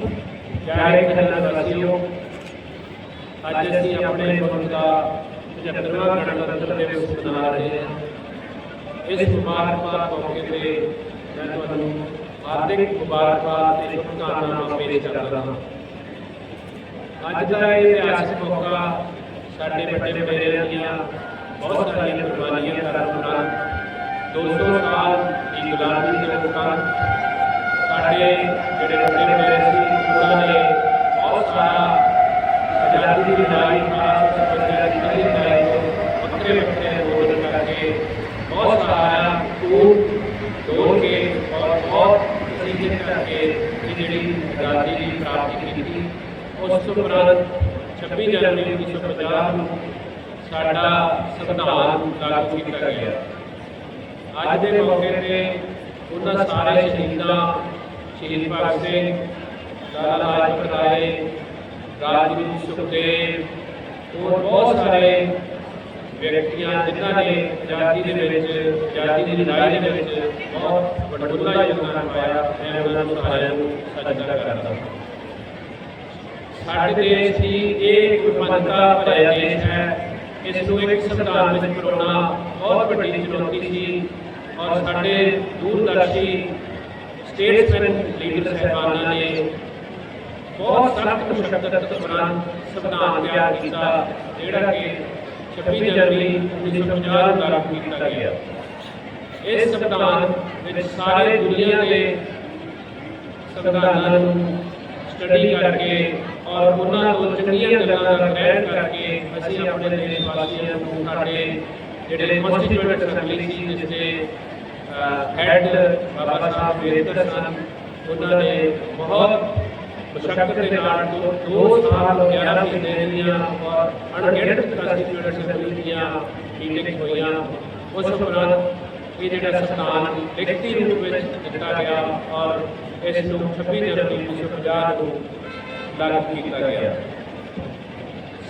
ਪਿਆਰੇ ਖੰਨਾ ਵਾਸੀਓ ਅੱਜ ਅਸੀਂ ਆਪਣੇ ਮੁਲਕ ਦਾ 75ਵਾਂ ਗਣਤੰਤਰ ਦਿਵਸ ਮਨਾ ਰਹੇ ਹਾਂ। ਇਸ ਮੁਬਾਰਕਬਾਦ ਮੌਕੇ ਤੇ ਮੈਂ ਤੁਹਾਨੂੰ ਹਾਰਦਿਕ ਮੁਬਾਰਕਬਾਦ ਤੇ ਸ਼ੁਭਕਾਮਨਾਵਾਂ ਪੇਸ਼ ਕਰਦਾ ਹਾਂ। ਅੱਜ ਦਾ ਇਹ ਇਤਿਹਾਸਕ ਮੌਕਾ ਸਾਡੇ ਵੱਡੇ ਵਡੇਰਿਆਂ ਦੀਆਂ ਬਹੁਤ ਸਾਰੀਆਂ ਕੁਰਬਾਨੀਆਂ ਕਰਨ ਉਪਰੰਤ 200 ਸਾਲ ਦੀ ਗੁਲਾਮੀ ਦੇ ਉਪਰੰਤ ਸਾਡੇ ਜਿਹੜੇ ਵੱਡੇ ਵਡੇਰੇ ਸੀ ਉਹਨਾਂ ਨੇ ਬਹੁਤ ਸਾਰਾ ਆਜ਼ਾਦੀ ਦੀ ਲੜਾਈ ਖਾਸ ਪੰਜਾਬੀ ਦੀ ਕਦੀ ਲੜਾਈ ਤੋਂ ਵੱਖਰੇ ਵੱਖਰੇ ਅੰਦੋਲਨ ਕਰਕੇ ਬਹੁਤ ਸਾਰਾ ਖੂਨ ਡੋਲ ਕੇ ਔਰ ਬਹੁਤ ਸੀਜਨ ਕਰਕੇ ਇਹ ਜਿਹੜੀ ਆਜ਼ਾਦੀ ਦੀ ਪ੍ਰਾਪਤੀ ਕੀਤੀ ਉਸ ਉਪਰੰਤ 26 ਜਨਵਰੀ 1950 ਨੂੰ ਸਾਡਾ ਸੰਵਿਧਾਨ ਲਾਗੂ ਕੀਤਾ ਗਿਆ। ਅੱਜ ਦੇ ਮੌਕੇ ਤੇ ਉਹਨਾਂ ਸਾਰੇ ਸ਼ਹੀਦਾਂ, ਸ਼ਹੀਦ ਭਗਤ ਸਿੰਘ, ਲਾਲਾ ਲਾਜਪਤ ਰਾਏ, ਰਾਜਗੁਰੂ ਸੁਖਦੇਵ, ਹੋਰ ਬਹੁਤ ਸਾਰੇ ਵਿਅਕਤੀਆਂ ਜਿਨ੍ਹਾਂ ਨੇ ਆਜ਼ਾਦੀ ਦੇ ਵਿੱਚ ਆਜ਼ਾਦੀ ਦੀ ਲੜਾਈ ਦੇ ਵਿੱਚ ਬਹੁਤ ਵੱਡਾ ਯੋਗਦਾਨ ਪਾਇਆ, ਮੈਂ ਉਹਨਾਂ ਨੂੰ ਸਾਰਿਆਂ ਨੂੰ ਸਜਦਾ ਕਰਦਾ ਹਾਂ। ਸਾਡੇ ਦੇਸ਼ ਦੀ ਇਹ ਇੱਕ ਵਿਭਿੰਨਤਾ ਭਰਿਆ ਦੇਸ਼ ਹੈ। ਇਸ ਨੂੰ ਇੱਕ ਸੰਵਿਧਾਨ ਵਿੱਚ ਪਰੋਣਾ ਬਹੁਤ ਵੱਡੀ ਚੁਣੌਤੀ ਸੀ ਔਰ ਸਾਡੇ ਦੂਰਦਰਸ਼ੀ ਸਟੇਟਸਮੈਨ ਲੀਡਰ ਸਾਹਿਬਾਨਾਂ ਨੇ ਬਹੁਤ ਸਖਤ ਮੁਸ਼ਕਲ ਦੌਰਾਨ ਸੰਵਿਧਾਨ ਤਿਆਰ ਕੀਤਾ, ਜਿਹੜਾ ਕਿ 26 ਜਨਵਰੀ 1950 ਨੂੰ ਲਾਗੂ ਕੀਤਾ ਗਿਆ। ਇਸ ਸੰਵਿਧਾਨ ਵਿੱਚ ਸਾਰੇ ਦੁਨੀਆ ਦੇ ਸੰਵਿਧਾਨਾਂ ਨੂੰ ਸਟੱਡੀ ਕਰਕੇ ਔਰ ਉਹਨਾਂ ਤੋਂ ਚੰਗੀਆਂ ਗੱਲਾਂ ਗ੍ਰਹਿਣ ਕਰਕੇ ਅਸੀਂ ਆਪਣੇ ਦੇਸ਼ ਵਾਸੀਆਂ ਨੂੰ, ਸਾਡੇ ਜਿਹੜੇ ਕਨਸਟੀਟਿਊਟ ਅਸੈਂਬਲੀ ਸੀ ਜਿਸ ਦੇ ਹੈਡ ਬਾਬਾ ਸਾਹਿਬ ਅੰਬੇਦਕਰ ਸਨ, ਉਹਨਾਂ ਨੇ ਬਹੁਤ ਮੁਸ਼ਕਲ ਦੇ ਨਾਲ ਦੋ ਸਾਲ 11 ਮਹੀਨੇ ਦੀਆਂ ਔਰ ਅਣਗਿਣਤ ਕਨਸਟੀਟਿਊਟ ਅਸੈਂਬਲੀ ਦੀਆਂ ਮੀਟਿੰਗ ਹੋਈਆਂ। ਉਸ ਉਪਰੰਤ ਇਹ ਜਿਹੜਾ ਸੰਵਿਧਾਨ ਲਿਖਤੀ ਰੂਪ ਵਿੱਚ ਦਿੱਤਾ ਗਿਆ ਔਰ ਇਸ ਨੂੰ 26 ਜਨਵਰੀ 1950 ਨੂੰ ਲਾਗੂ ਕੀਤਾ ਗਿਆ।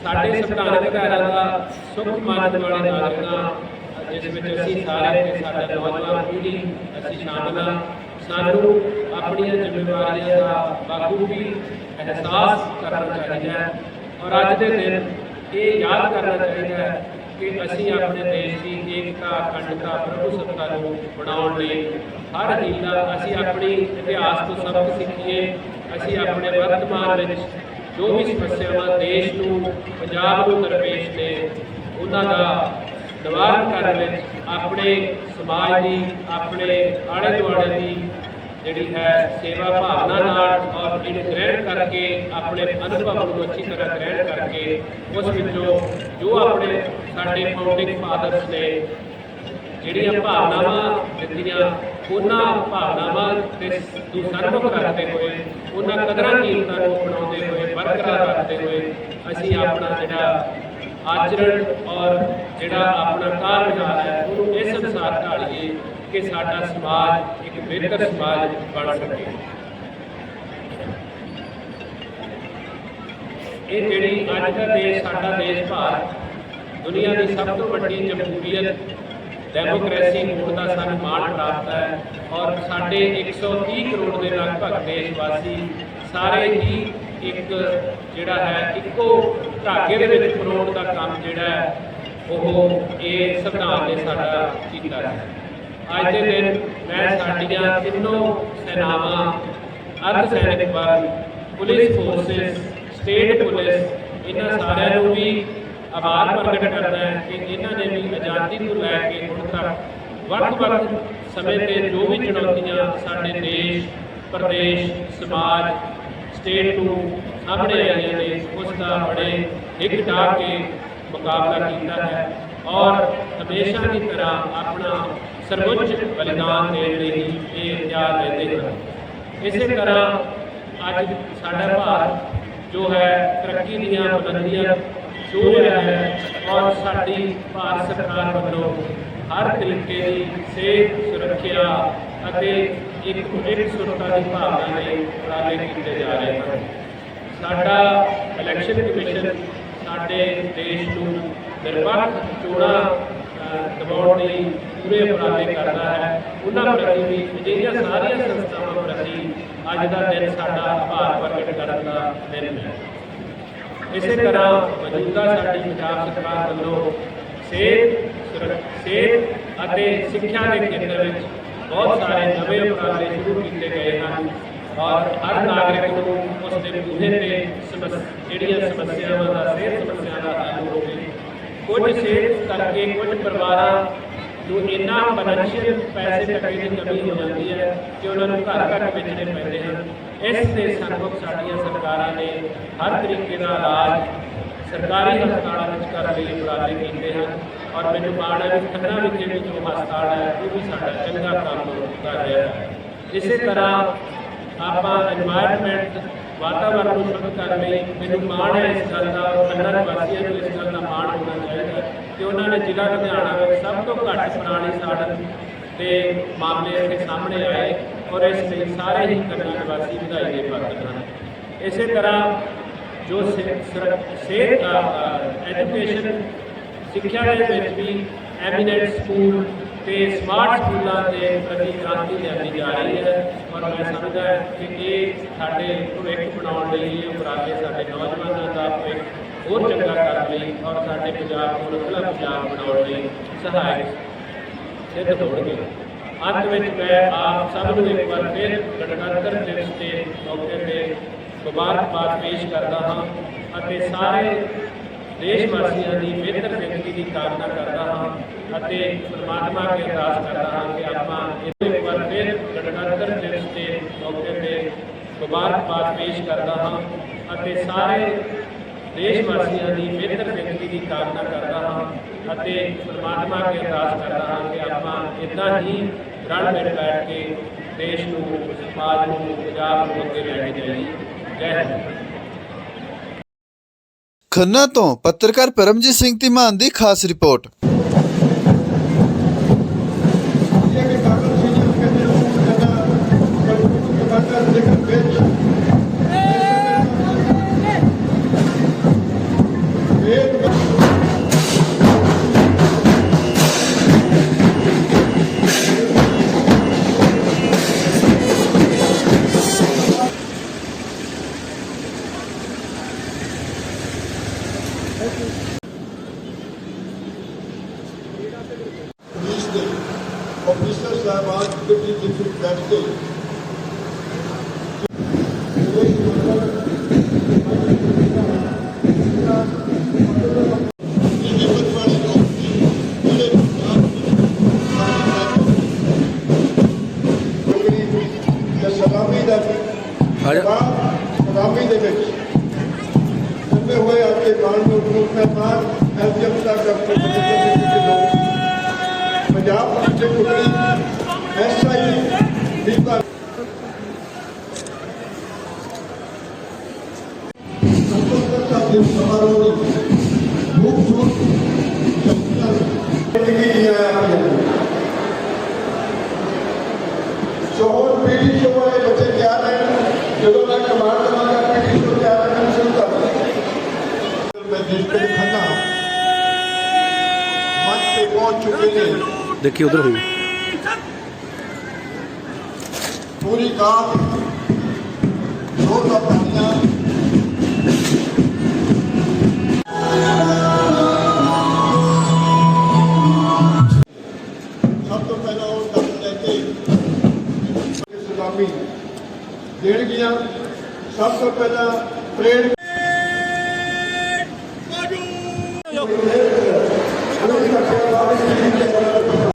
ਸਾਡੇ ਸੰਵਿਧਾਨਕ ਅਧਿਕਾਰਾਂ ਦਾ ਸੁਖ ਮੰਨਣ ਵਾਲੇ ਨਾਗਰਿਕਾਂ ਜਿਸ ਵਿੱਚ ਅਸੀਂ ਸਾਰੇ ਤੇ ਸਾਡਾ ਨੌਜਵਾਨ ਪੀੜ੍ਹੀ, ਅਸੀਂ ਸ਼ਾਮਲ ਹਾਂ। ਸਾਨੂੰ ਆਪਣੀਆਂ ਜ਼ਿੰਮੇਵਾਰੀਆਂ ਦਾ ਬਾਖੂਬੀ ਅਹਿਸਾਸ ਕਰਨਾ ਚਾਹੀਦਾ ਹੈ। ਔਰ ਅੱਜ ਦੇ ਦਿਨ ਇਹ ਯਾਦ ਕਰਨਾ ਚਾਹੀਦਾ ਹੈ ਕਿ ਅਸੀਂ ਆਪਣੇ ਦੇਸ਼ ਦੀ ਏਕਤਾ, ਅਖੰਡਤਾ ਪ੍ਰਭੂ ਸੱਤਾ ਨੂੰ ਬਣਾਉਣ ਲਈ ਹਰ ਹੀਲਾ ਅਸੀਂ ਆਪਣੀ ਇਤਿਹਾਸ ਤੋਂ ਸਬਕ ਸਿੱਖੀਏ। ਅਸੀਂ ਆਪਣੇ ਵਰਤਮਾਨ ਵਿੱਚ ਜੋ ਵੀ ਸਮੱਸਿਆਵਾਂ ਦੇਸ਼ ਨੂੰ, ਪੰਜਾਬ ਨੂੰ ਦਰਪੇਸ਼ ਨੇ ਉਹਨਾਂ ਦਾ ਨਿਵਾਰਨ ਕਰਨ ਵਿੱਚ ਆਪਣੇ ਸਮਾਜ ਦੀ, ਆਪਣੇ ਆਲੇ ਦੁਆਲੇ ਦੀ ਜਿਹੜੀ ਹੈ ਸੇਵਾ ਭਾਵਨਾ ਨਾਲ ਔਰ ਇਹਨੂੰ ਗ੍ਰਹਿਣ ਕਰਕੇ, ਆਪਣੇ ਅਨੁਭਵ ਨੂੰ ਅੱਛੀ ਤਰ੍ਹਾਂ ਗ੍ਰਹਿਣ ਕਰਕੇ, ਉਸ ਵਿੱਚੋਂ ਜੋ ਆਪਣੇ ਸਾਡੇ ਫਾਊਂਡਿੰਗ ਫਾਦਰਸ ਨੇ ਜਿਹੜੀਆਂ ਭਾਵਨਾਵਾਂ ਦਿੱਤੀਆਂ ਉਹਨਾਂ ਭਾਵਨਾਵਾਂ ਤੇ ਨੂੰ ਸਰਵੁੱਖ ਰੱਖਦੇ ਹੋਏ, ਉਹਨਾਂ ਕਦਰਾਂ ਕੀਮਤਾਂ ਨੂੰ ਅਪਣਾਉਂਦੇ ਹੋਏ ਬਰਕਰਾਰ ਰੱਖਦੇ ਹੋਏ, ਅਸੀਂ ਆਪਣਾ ਜਿਹੜਾ ਆਚਰਣ ਔਰ ਜਿਹੜਾ ਆਪਣਾ ਕਾਰਜਕਾਰ ਹੈ, ਉਹਨੂੰ ਇਸ ਅਨੁਸਾਰ ਢਾਲੀਏ ਕਿ ਸਾਡਾ ਸਮਾਜ ਇੱਕ ਬਿਹਤਰ ਸਮਾਜ ਬਣ ਸਕੇ। ਇਹ ਜਿਹੜੀ ਅੱਜ ਦਾ ਦੇਸ਼ ਸਾਡਾ ਦੇਸ਼ ਭਾਰਤ, ਦੁਨੀਆ ਦੀ ਸਭ ਤੋਂ ਵੱਡੀ ਜਮਹੂਰੀਅਤ ਡੈਮੋਕ੍ਰੇਸੀ ਹੋਣ ਦਾ ਸਾਨੂੰ ਮਾਣ ਪ੍ਰਾਪਤ ਹੈ ਔਰ ਸਾਡੇ 130 ਕਰੋੜ ਦੇ ਲਗਭਗ ਦੇਸ਼ ਵਾਸੀ ਸਾਰੇ ਹੀ ਇੱਕ ਜਿਹੜਾ ਹੈ, ਇੱਕੋ ਧਾਗੇ ਦੇ ਵਿੱਚ ਪਰੋਣ ਦਾ ਕੰਮ ਜਿਹੜਾ ਹੈ, ਉਹ ਇਹ ਸੰਵਿਧਾਨ ਨੇ ਸਾਡਾ ਕੀਤਾ ਹੈ। ਅੱਜ ਦੇ ਦਿਨ ਮੈਂ ਸਾਡੀਆਂ ਤਿੰਨੋਂ ਸੈਨਾਵਾਂ ਅਰਧ ਸੈਨਿਕ ਬਲ, ਪੁਲਿਸ ਫੋਰਸਸ ਸਟੇਟ ਪੁਲਿਸ, ਇਹਨਾਂ ਸਾਰਿਆਂ ਨੂੰ ਵੀ ਆਭਾਰ ਪ੍ਰਗਟ ਕਰਦਾ ਹੈ ਕਿ ਇਹਨਾਂ ਨੇ ਵੀ ਆਜ਼ਾਦੀ ਨੂੰ ਲੈ ਕੇ ਹੁਣ ਤੱਕ ਵੱਖ-ਵੱਖ ਸਮੇਂ ਤੇ ਜੋ ਵੀ ਚੁਣੌਤੀਆਂ ਸਾਡੇ ਦੇਸ਼, ਪ੍ਰਦੇਸ਼, ਸਮਾਜ, ਸਟੇਟ ਨੂੰ ਸਾਹਮਣੇ ਆਈਆਂ ਨੇ, ਉਸ ਦਾ ਬੜੇ ਹਿੱਕ ਢਾਹ ਕੇ ਮੁਕਾਬਲਾ ਕੀਤਾ ਹੈ ਔਰ ਹਮੇਸ਼ਾ ਦੀ ਤਰ੍ਹਾਂ ਆਪਣਾ ਸਰਵਉੱਚ ਬਲੀਦਾਨ ਦੇਣ ਲਈ ਇਹ ਤਿਆਰ ਰਹਿੰਦੇ ਹਨ। ਇਸੇ ਤਰ੍ਹਾਂ ਅੱਜ ਸਾਡਾ ਭਾਰਤ ਜੋ ਹੈ ਤਰੱਕੀ ਦੀਆਂ ਬੁਲੰਦੀਆਂ ਛੂ ਰਿਹਾ ਹੈ, ਔਰ ਸਾਡੀ ਭਾਰਤ ਸਰਕਾਰ ਵੱਲੋਂ ਹਰ ਤਰੀਕੇ ਦੀ ਸਿਹਤ, ਸੁਰੱਖਿਆ ਅਤੇ ਇੱਕ ਇੱਕ ਸੁਰਤਾ ਦੀ ਭਾਵਨਾ ਲਈ ਉਪਰਾਲੇ ਕੀਤੇ ਜਾ ਰਹੇ ਹਨ। ਸਾਡਾ ਇਲੈਕਸ਼ਨ ਕਮਿਸ਼ਨ ਸਾਡੇ ਦੇਸ਼ ਨੂੰ ਨਿਰਪੱਖ ਚੋਣਾਂ ਦਬਾਉਣ ਲਈ ਪੂਰੇ ਉਪਰਾਲੇ ਕਰਦਾ ਹੈ। ਉਹਨਾਂ ਪ੍ਰਤੀ ਵੀ ਅਜਿਹੀਆਂ ਸਾਰੀਆਂ ਸੰਸਥਾਵਾਂ ਪ੍ਰਤੀ ਅੱਜ ਦਾ ਦਿਨ ਸਾਡਾ ਆਭਾਰ ਪ੍ਰਗਟ ਕਰਨ ਦਾ ਦਿਨ ਹੈ। ਇਸੇ ਤਰ੍ਹਾਂ ਮੌਜੂਦਾ ਸਾਡੀ ਪੰਜਾਬ ਸਰਕਾਰ ਵੱਲੋਂ ਸਿਹਤ ਸੁਰ- ਸਿਹਤ ਅਤੇ ਸਿੱਖਿਆ ਦੇ ਖੇਤਰ ਵਿੱਚ ਬਹੁਤ ਸਾਰੇ ਨਵੇਂ ਉਪਰਾਲੇ ਸ਼ੁਰੂ ਕੀਤੇ ਗਏ ਹਨ ਔਰ ਹਰ ਨਾਗਰਿਕ ਨੂੰ ਉਸ ਦੇ ਬੂਹੇ ਤੇ ਸਮੱਸ- ਜਿਹੜੀਆਂ ਸਮੱਸਿਆਵਾਂ ਦਾ, ਸਿਹਤ ਸਮੱਸਿਆ ਦਾ ਹੱਲ ਹੋਵੇ ਕੁਝ ਸਿਹਤ ਕਰਕੇ ਕੁਝ ਪਰਿਵਾਰਾਂ ਨੂੰ ਇੰਨਾ ਫਾਈਨੈਂਸ਼ੀਅਲ ਪੈਸੇ ਟਕੇ ਦੀ ਕਮੀ ਹੋ ਜਾਂਦੀ ਹੈ ਕਿ ਉਹਨਾਂ ਨੂੰ ਘਰ ਘਰ ਵੇਚਣੇ ਪੈਂਦੇ ਹਨ। ਇਸ ਦੇ ਸੰਭਵ ਸਾਡੀਆਂ ਸਰਕਾਰਾਂ ਨੇ ਹਰ ਤਰੀਕੇ ਦਾ ਇਲਾਜ ਸਰਕਾਰੀ ਹਸਪਤਾਲਾਂ ਵਿੱਚ ਕਰਨ ਲਈ ਉਪਰਾਲੇ ਕੀਤੇ ਹਨ ਔਰ ਮੈਨੂੰ ਮਾਣ ਹੈ ਖੰਨਾ ਵਿੱਚ ਜਿਹੜੇ ਜੋ ਹਸਪਤਾਲ ਹੈ, ਉਹ ਵੀ ਸਾਡਾ ਚੰਗਾ ਕੰਮ ਕਰ ਰਿਹਾ ਹੈ। ਇਸੇ ਤਰ੍ਹਾਂ ਆਪਾਂ এনवायरमेंट ਵਾਤਾਵਰਨ ਨੂੰ ਸ਼ੁੱਧ ਕਰਨ ਲਈ ਮੈਨੂੰ ਮਾਣ ਹੈ ਇਸ ਗੱਲ ਦਾ, ਖੰਨਾ ਨਿਵਾਸੀਆਂ ਨੂੰ ਇਸ ਗੱਲ ਦਾ ਮਾਣ ਹੋਣਾ ਚਾਹੀਦਾ ਕਿ ਉਹਨਾਂ ਨੇ ਜ਼ਿਲ੍ਹਾ ਲੁਧਿਆਣਾ ਵਿੱਚ ਸਭ ਤੋਂ ਘੱਟ ਪੁਰਾਣੀ ਸਾੜਨ ਦੇ ਮਾਮਲੇ ਇੱਥੇ ਸਾਹਮਣੇ ਆਏ। ਔਰ ਇਸ ਲਈ ਸਾਰੇ ਹੀ ਖੰਨਾ ਨਿਵਾਸੀ ਵਧਾਈ ਦੇ ਪਾਤਰ ਹਨ। ਇਸੇ ਤਰ੍ਹਾਂ ਜੋ ਸਿਹਤ ਐਜੂਕੇਸ਼ਨ ਸਿੱਖਿਆ ਦੇ ਵਿੱਚ ਵੀ ਐਮੀਨੈਂਟ ਸਕੂਲ ਤੇ ਸਮਾਰਟ ਸਕੂਲਾਂ ਦੇ ਪ੍ਰਤੀ ਕ੍ਰਾਂਤੀ ਲਿਆਂਦੀ ਜਾ ਰਹੀ ਹੈ। ਔਰ ਮੈਂ ਸਮਝਦਾ ਕਿ ਇਹ ਸਾਡੇ ਭਵਿੱਖ ਬਣਾਉਣ ਲਈ ਇਹ ਉਪਰਾਲੇ ਸਾਡੇ ਨੌਜਵਾਨਾਂ ਦਾ ਭਵਿੱਖ ਹੋਰ ਚੰਗਾ ਕਰਨ ਲਈ ਔਰ ਸਾਡੇ ਪੰਜਾਬ ਨੂੰ ਰੁੱਖਲਾ ਪੰਜਾਬ ਬਣਾਉਣ ਲਈ ਸਹਾਇਕ ਸਿੱਧ ਹੋਣਗੇ। ਅੰਤ ਵਿੱਚ ਮੈਂ ਆਪ ਸਭ ਨੂੰ ਇੱਕ ਵਾਰ ਫਿਰ ਗਣਤੰਤਰ ਦਿਵਸ ਦੇ ਮੌਕੇ ਤੇ ਮੁਬਾਰਕਬਾਦ ਪੇਸ਼ ਕਰਦਾ ਹਾਂ ਅਤੇ ਸਾਰੇ ਦੇਸ਼ ਵਾਸੀਆਂ ਦੀ ਬਿਹਤਰ ਜ਼ਿੰਦਗੀ ਦੀ ਕਾਮਨਾ ਕਰਦਾ ਹਾਂ ਅਤੇ ਪਰਮਾਤਮਾ ਅੱਗੇ ਅਰਦਾਸ ਕਰਦਾ ਹਾਂ ਕਿ ਆਪਾਂ ਇਸ ਇੱਕ ਵਾਰ ਫਿਰ ਗਣਤੰਤਰ ਦਿਵਸ ਦੇ ਮੌਕੇ ਤੇ ਮੁਬਾਰਕਬਾਦ ਪੇਸ਼ ਕਰਦਾ ਹਾਂ ਅਤੇ ਸਾਰੇ ਦੇਸ਼ ਵਾਸੀਆਂ ਦੀ ਬਿਹਤਰ ਜ਼ਿੰਦਗੀ ਦੀ ਕਾਮਨਾ ਕਰਦਾ ਹਾਂ ਅਤੇ ਪਰਮਾਤਮਾ ਅੱਗੇ ਅਰਦਾਸ ਕਰਦਾ ਹਾਂ ਕਿ ਆਪਾਂ ਇਦਾਂ ਹੀ ਰਲ ਮਿਲ ਬੈਠ ਕੇ ਦੇਸ਼ ਨੂੰ, ਸਮਾਜ ਨੂੰ, ਪੰਜਾਬ ਨੂੰ ਅੱਗੇ ਲੈ ਕੇ ਜਾਈਏ। ਜੈ ਹਿੰਦ। ਖੰਨਾ ਤੋਂ ਪੱਤਰਕਾਰ ਪਰਮਜੀਤ ਸਿੰਘ ਧੀਮਾਨ ਦੀ ਖਾਸ ਰਿਪੋਰਟ। ਸਲਾਮੀ ਦੇ ਵਿੱਚ ਜੰਮੇ ਹੋਏ ਆਪਕੇ ਬਾਣ ਨੂੰ ਰੂਪ में मार ਐਲਜੀਐਮਸਾ ਕਰਦੇ ਕੇ ਲੋਕ ਪੰਜਾਬ ਪੁਲਿਸ ਦੇ ਟੁਕੜੀ ਐਸਆਈ ਦੀਪਾ ਸੰਤੋਖ ਸਾਹਿਬ ਮੈਂ ਕਮਾਂਡ ਦਵਾਂਗਾ ਪੀਟੀ ਸ਼ੋ ਤਿਆਰ ਰਹਿਣ ਸ਼ੁਰੂ ਕਰ ਮੈਂ ਡਿਸਟ੍ਰਿਕਟ ਖੰਨਾ ਮੰਚ ਤੇ ਨੇ ਦੇਖੀ ਸਭ ਤੋਂ ਪਹਿਲਾਂ ਪ੍ਰੇਡ